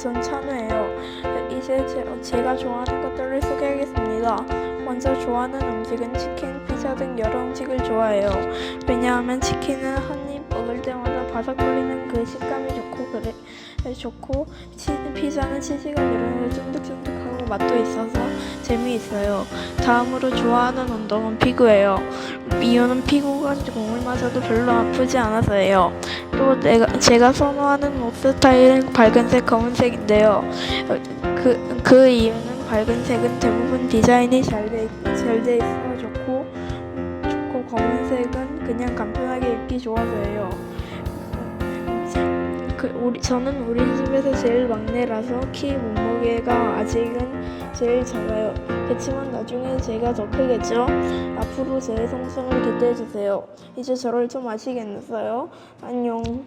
전 찬우예요. 이제 제, 제 가 좋아하는 것들을 소개하겠습니다. 먼저 좋아하는 음식은 치킨, 피자 등 여러 음식을 좋아해요. 왜냐하면 치킨은 한 입 먹을 때마다 바삭 거리는 그 식감이 좋고 그래 좋고 치, 피자는 치즈가 늘어나서 쫀득쫀득하고 맛도 있어서 재미있어요. 다음으로 좋아하는 운동은 피구예요. 이유는 피구가 공을 맞아도 별로 아프지 않아서예요. 또 내가 제가 선호하는 옷 스타일은 밝은색, 검은색인데요. 어, 그, 그 이유는 밝은색은 대부분 디자인이 잘돼 잘돼 있어 좋고 좋고 검은색은 그냥 간편하게 입기 좋아서예요. 그 우리 저는 우리 집에서 제일 막내라서 키 몸무게가 아직은 제일 작아요. 그렇지만 나중에 제가 더 크겠죠. 앞으로 제 성장을 기대해 주세요. 이제 저를 좀 아시겠어요? 안녕.